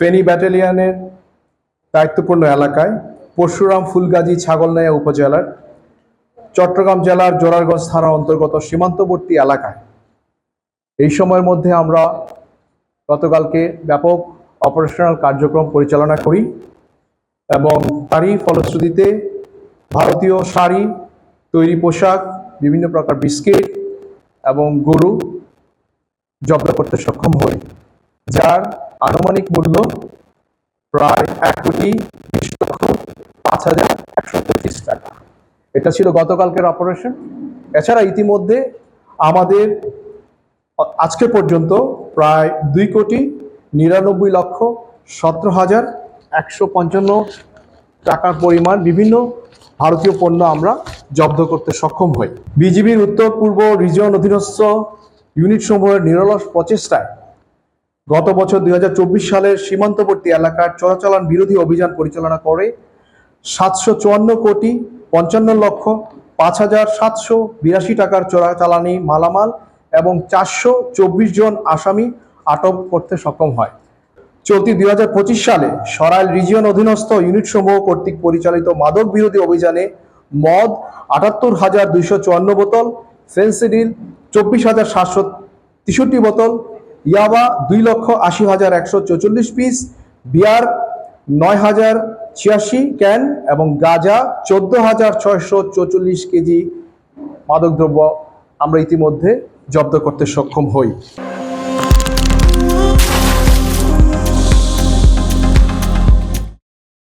ফেনী ব্যাটালিয়নের দায়িত্বপূর্ণ এলাকায় পরশুরাম ফুলগাজী ছাগলনাইয়া উপজেলার চট্টগ্রাম জেলার জোরারগঞ্জ থানার অন্তর্গত সীমান্তবর্তী এলাকায়। এই সময়ের মধ্যে আমরা গতকালকে ব্যাপক অপারেশনাল কার্যক্রম পরিচালনা করি এবং তারই ফলশ্রুতিতে ভারতীয় শাড়ি, তৈরি পোশাক, বিভিন্ন প্রকার বিস্কিট এবং গরু জব্দ করতে সক্ষম হই, যার আনুমানিক মূল্য প্রায় এক কোটি বিশ লক্ষ পাঁচ হাজার একশো পঁচিশ টাকা। এটা ছিল গতকালকের অপারেশন এছাড়া ইতিমধ্যে আমাদের আজকে পর্যন্ত প্রায় দুই কোটি নিরানব্বই লক্ষ সতেরো হাজার একশো পঞ্চান্ন টাকার পরিমাণ বিভিন্ন ভারতীয় পণ্য আমরা জব্দ করতে সক্ষম হই। বিজিবির উত্তর পূর্ব রিজিয়ন অধীনস্থ ইউনিট সমূহের নিরলস প্রচেষ্টায় গত বছর দুই হাজার চব্বিশ সালের সীমান্তবর্তী এলাকার চোরাচালান বিরোধী অভিযান পরিচালনা করে সাতশো চুয়ান্ন কোটি পঞ্চান্ন লক্ষ পাঁচ হাজার সাতশো বিরাশি টাকার চোরাচালানি মালামাল এবং চারশো চব্বিশ জন আসামি আটক করতে সক্ষম হয়। চলতি দুই হাজার পঁচিশ সালে সরাইল রিজিয়ন অধীনস্থ ইউনিট সমূহ কর্তৃক পরিচালিত মাদক বিরোধী অভিযানে মদ আটাত্তর হাজার দুইশো চুয়ান্ন বোতল, ফেন্সিডিল চব্বিশ হাজার সাতশো তেষট্টি বোতল ইয়াবা দুই লক্ষ আশি হাজার একশো চৌচল্লিশ পিস বিয়ার নয় হাজার ছিয়াশি ক্যান এবং গাজা চোদ্দ হাজার ছয়শো চৌচল্লিশ কেজি মাদকদ্রব্য আমরা ইতিমধ্যে জব্দ করতে সক্ষম হই।